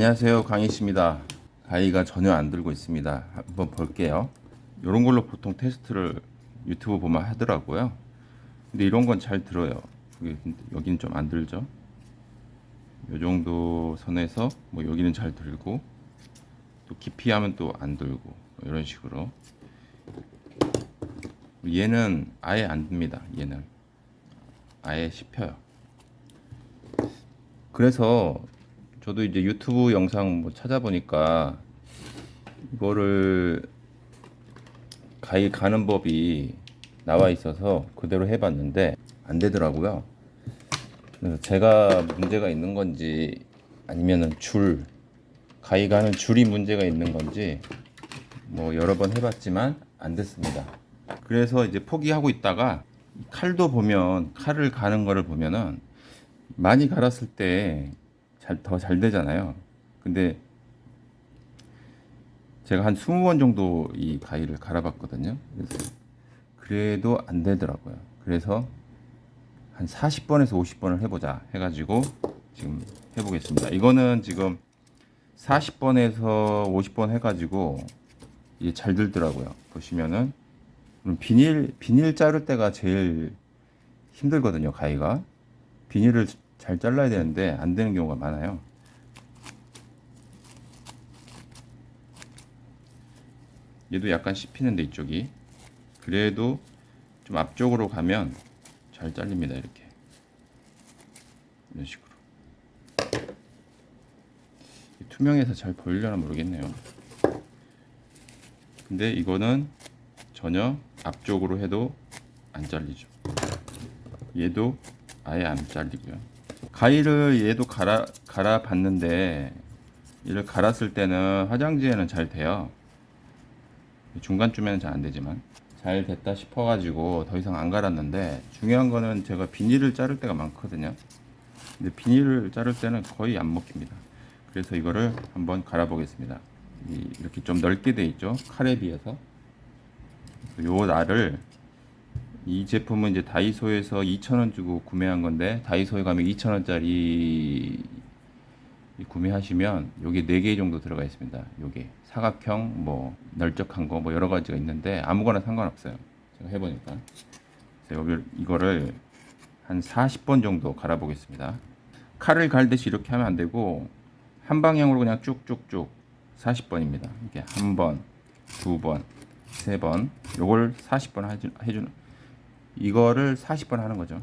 안녕하세요. 강희씨입니다. 가위가 전혀 안 들고 있습니다. 한번 볼게요. 이런 걸로 보통 테스트를 유튜브 보면 하더라고요. 근데 이런 건 잘 들어요. 여기, 여기는 좀 안 들죠? 이 정도 선에서 뭐 여기는 잘 들고 또 깊이 하면 또 안 들고 뭐 이런 식으로. 얘는 아예 안 듭니다 얘는. 아예 씹혀요. 그래서 저도 이제 유튜브 영상 뭐 찾아보니까 이거를 가위 가는 법이 나와 있어서 그대로 해봤는데 안 되더라고요. 그래서 제가 문제가 있는 건지 아니면은 줄 가위 가는 줄이 문제가 있는 건지 뭐 여러 번 해봤지만 안 됐습니다. 그래서 이제 포기하고 있다가 칼도 보면 칼을 가는 거를 보면은 많이 갈았을 때 더 잘 되잖아요. 근데 제가 한 20번 정도 이 가위를 갈아봤거든요. 그래서 그래도 안 되더라고요. 그래서 한 40번에서 50번을 해보자 해가지고 지금 해보겠습니다. 이거는 지금 40번에서 50번 해가지고 이게 잘 들더라고요. 보시면은 비닐 비닐 자를 때가 제일 힘들거든요. 가위가 비닐을 잘 잘라야 되는데 안 되는 경우가 많아요. 얘도 약간 씹히는데 이쪽이. 그래도 좀 앞쪽으로 가면 잘 잘립니다 이렇게. 이런 식으로. 투명해서 잘 보이려나 모르겠네요. 근데 이거는 전혀 앞쪽으로 해도 안 잘리죠. 얘도 아예 안 잘리고요 가위를 얘도 갈아 갈아 봤는데 얘를 갈았을 때는 화장지에는 잘 돼요. 중간쯤에는 잘 안 되지만 잘 됐다 싶어 가지고 더 이상 안 갈았는데 중요한 거는 제가 비닐을 자를 때가 많거든요. 근데 비닐을 자를 때는 거의 안 먹힙니다. 그래서 이거를 한번 갈아 보겠습니다. 이렇게 좀 넓게 돼 있죠? 칼에 비해서. 요 날을 이 제품은 이제 다이소에서 2,000원 주고 구매한 건데 다이소에 가면 2,000원짜리 구매하시면 요게 4개 정도 들어가 있습니다. 요게 사각형 뭐 널쩍한 거 뭐 여러 가지가 있는데 아무거나 상관없어요. 제가 해 보니까. 그래서 여기 이거를 한 40번 정도 갈아 보겠습니다. 칼을 갈듯이 이렇게 하면 안 되고 한 방향으로 그냥 쭉쭉쭉 40번입니다. 이렇게 한 번, 두 번, 세 번. 요걸 40번 해 주는 이거를 40번 하는 거죠.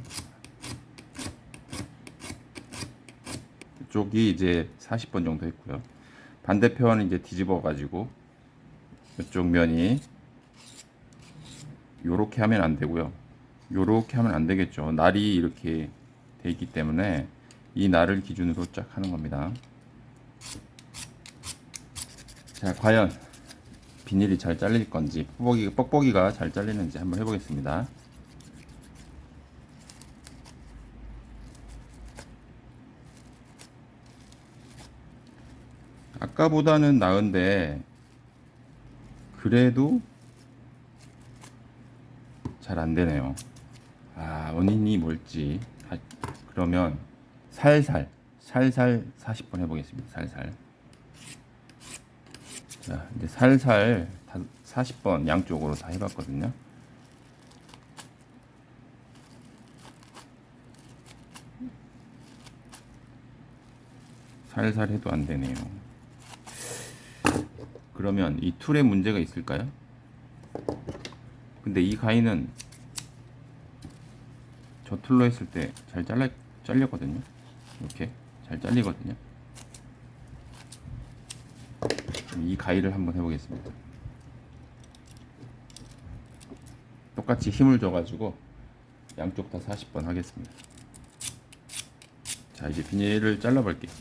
이쪽이 이제 40번 정도 했고요. 반대편은 이제 뒤집어 가지고 이쪽 면이 요렇게 하면 안 되고요. 요렇게 하면 안 되겠죠. 날이 이렇게 돼 있기 때문에 이 날을 기준으로 쫙 하는 겁니다. 자, 과연 비닐이 잘 잘릴 건지 뻑뻑이, 뻑뻑이가 잘 잘리는지 한번 해보겠습니다. 아까보다는 나은데 그래도 잘 안 되네요. 아, 원인이 뭘지. 아, 그러면 살살 살살 40번 해 보겠습니다. 살살. 자, 이제 살살 40번 양쪽으로 다 해봤거든요. 살살 해도 안 되네요. 그러면 이 툴에 문제가 있을까요? 근데 이 가위는 저 툴로 했을 때 잘 잘라 잘렸거든요. 이렇게 잘 잘리거든요. 이 가위를 한번 해보겠습니다. 똑같이 힘을 줘가지고 양쪽 다 40번 하겠습니다. 자 이제 비닐을 잘라볼게요.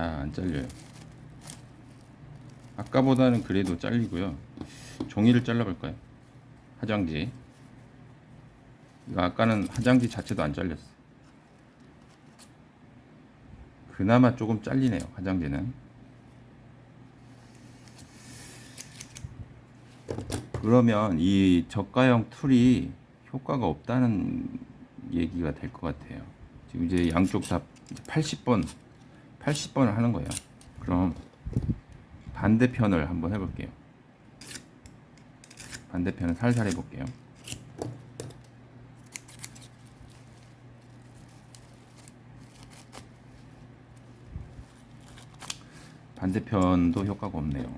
안 잘려요. 아까보다는 그래도 잘리고요. 종이를 잘라볼까요? 화장지. 이거 아까는 화장지 자체도 안 잘렸어. 그나마 조금 잘리네요. 화장지는. 그러면 이 저가형 툴이 효과가 없다는 얘기가 될 것 같아요. 지금 이제 양쪽 다 80번, 80번을 하는 거예요. 그럼 반대편을 한번 해볼게요. 반대편은 살살 해볼게요. 반대편도 효과가 없네요.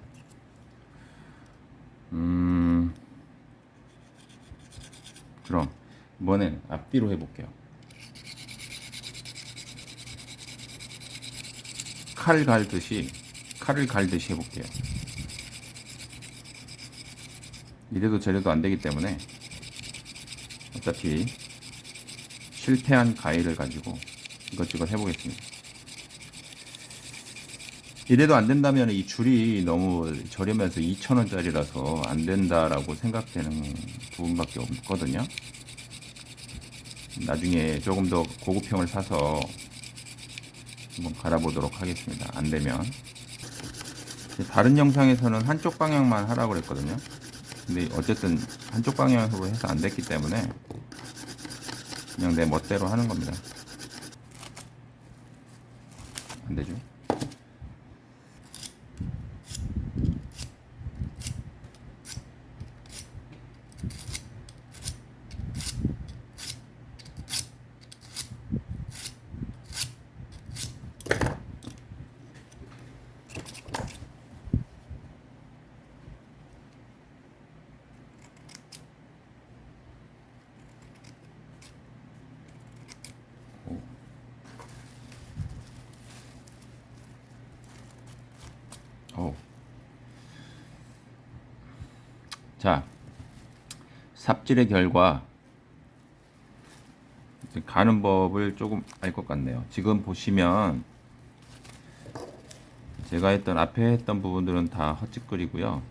음, 그럼 이번엔 앞뒤로 해볼게요. 칼 갈듯이 칼을 갈듯이 해볼게요. 이래도 저래도 안 되기 때문에 어차피 실패한 가위를 가지고 이것저것 해보겠습니다. 이래도 안 된다면 이 줄이 너무 저렴해서 2,000원짜리라서 안 된다라고 생각되는 부분밖에 없거든요. 나중에 조금 더 고급형을 사서 한번 갈아보도록 하겠습니다. 안 되면. 다른 영상에서는 한쪽 방향만 하라고 그랬거든요. 근데 어쨌든 한쪽 방향으로 해서 안 됐기 때문에 그냥 내 멋대로 하는 겁니다. 안 되죠? 어. 자, 삽질의 결과 가는 법을 조금 알 것 같네요. 지금 보시면 제가 했던 앞에 했던 부분들은 다 헛짓거리고요.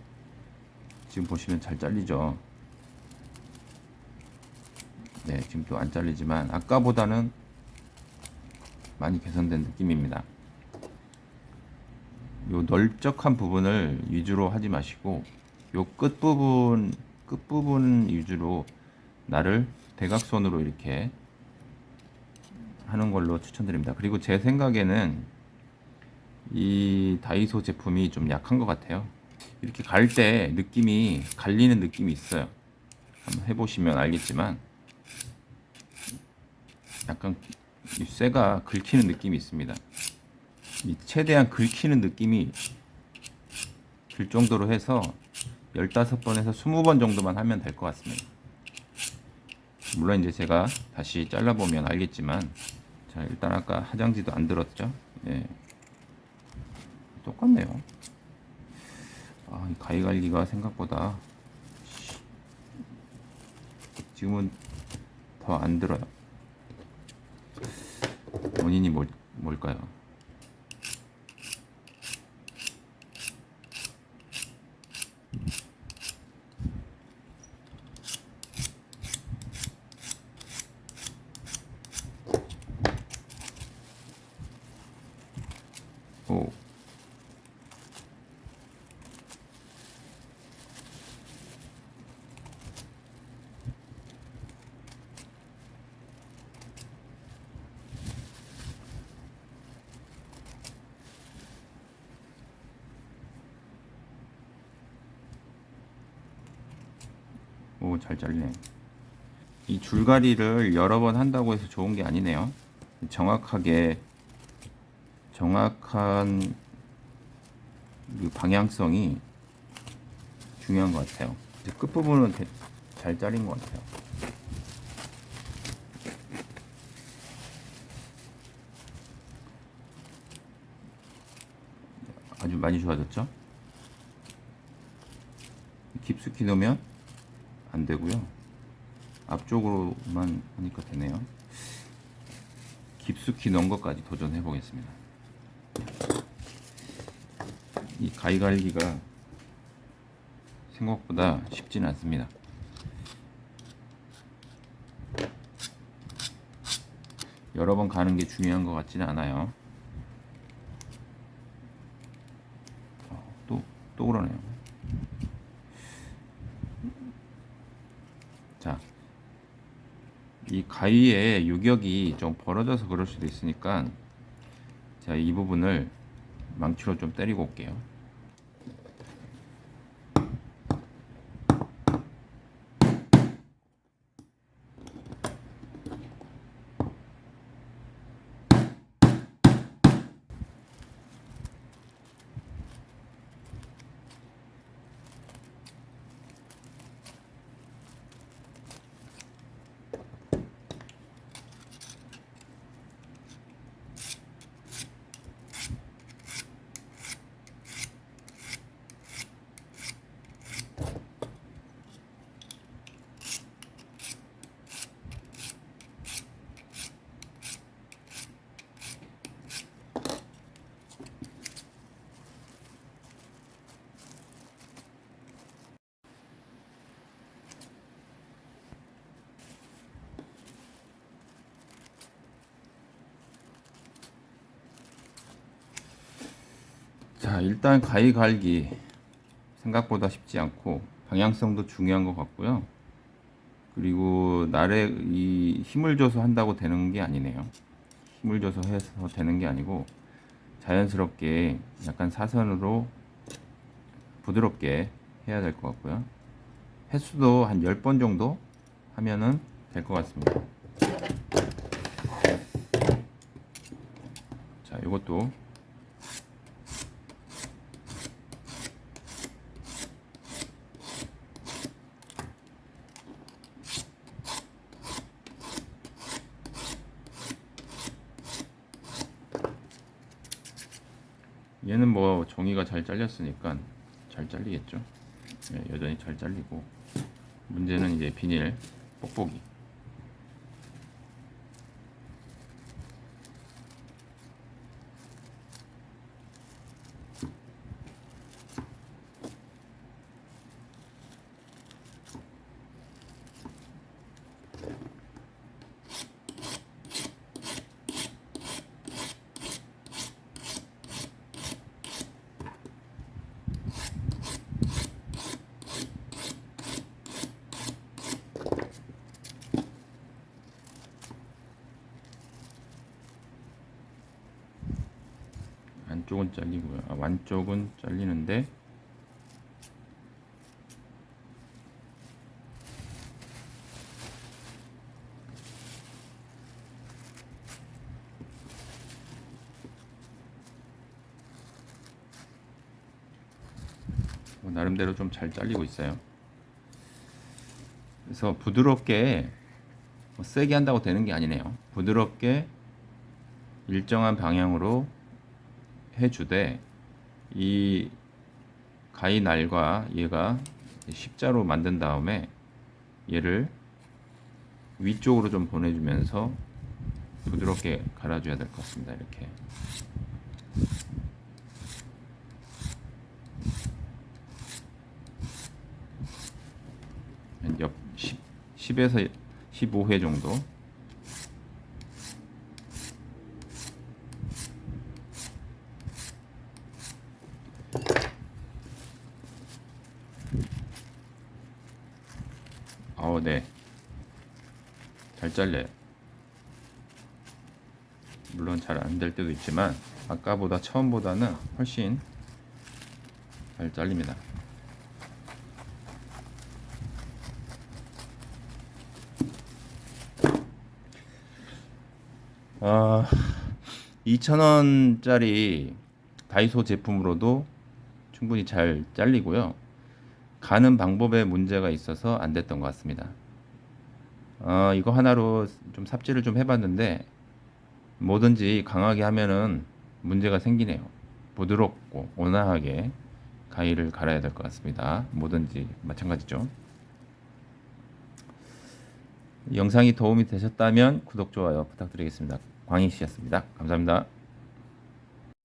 지금 보시면 잘 잘리죠. 네, 지금 또 안 잘리지만 아까보다는 많이 개선된 느낌입니다. 요 넓적한 부분을 위주로 하지 마시고 요 끝부분 끝부분 위주로 나를 대각선으로 이렇게 하는 걸로 추천드립니다. 그리고 제 생각에는 이 다이소 제품이 좀 약한 것 같아요. 이렇게 갈 때 느낌이 갈리는 느낌이 있어요. 한번 해보시면 알겠지만 약간 이 쇠가 긁히는 느낌이 있습니다. 이 최대한 긁히는 느낌이 들 정도로 해서 15번에서 20번 정도만 하면 될 것 같습니다. 물론 이제 제가 다시 잘라보면 알겠지만 자 일단 아까 화장지도 안 들었죠? 예. 똑같네요. 아, 이 가위 갈기가 생각보다 지금은 더 안 들어요. 원인이 뭘, 뭘까요? 잘 잘리네. 이 줄가리를 여러 번 한다고 해서 좋은 게 아니네요. 정확하게 정확한 그 방향성이 중요한 것 같아요. 끝부분은 대- 잘 자른 것 같아요. 아주 많이 좋아졌죠? 깊숙이 넣으면 안 되고요. 앞쪽으로만 하니까 되네요. 깊숙이 넣은 것까지 도전해 보겠습니다. 이 가위 갈기가 생각보다 쉽지는 않습니다. 여러 번 가는 게 중요한 것 같지는 않아요. 어, 또, 또 그러네요. 자, 이 가위의 유격이 좀 벌어져서 그럴 수도 있으니까 자, 이 부분을 망치로 좀 때리고 올게요. 자, 일단 가위 갈기 생각보다 쉽지 않고 방향성도 중요한 것 같고요. 그리고 날에 이 힘을 줘서 한다고 되는 게 아니네요. 힘을 줘서 해서 되는 게 아니고 자연스럽게 약간 사선으로 부드럽게 해야 될 것 같고요. 횟수도 한 10번 정도 하면은 될 것 같습니다. 자, 이것도 얘는 뭐 종이가 잘 잘렸으니까 잘 잘리겠죠. 네, 여전히 잘 잘리고 문제는 이제 비닐 뽁뽁이. 안쪽은 잘리고요. 아, 완쪽은 잘리는데 뭐 나름대로 좀 잘 잘리고 있어요. 그래서 부드럽게 뭐 세게 한다고 되는 게 아니네요. 부드럽게 일정한 방향으로 해주되 이 가위 날과 얘가 십자로 만든 다음에 얘를 위쪽으로 좀 보내주면서 부드럽게 갈아줘야 될 것 같습니다. 이렇게 한옆 10, 10 에서 15회 정도 어, 네. 잘 잘려요. 물론 잘 안 될 때도 있지만 아까보다 처음보다는 훨씬 잘 잘립니다. 아, 2,000원짜리 다이소 제품으로도 충분히 잘 잘리고요. 가는 방법에 문제가 있어서 안 됐던 것 같습니다. 어, 이거 하나로 좀 삽질을 좀 해봤는데 뭐든지 강하게 하면은 문제가 생기네요. 부드럽고 온화하게 가위를 갈아야 될 것 같습니다. 뭐든지 마찬가지죠. 영상이 도움이 되셨다면 구독, 좋아요 부탁드리겠습니다. 광희 씨였습니다. 감사합니다.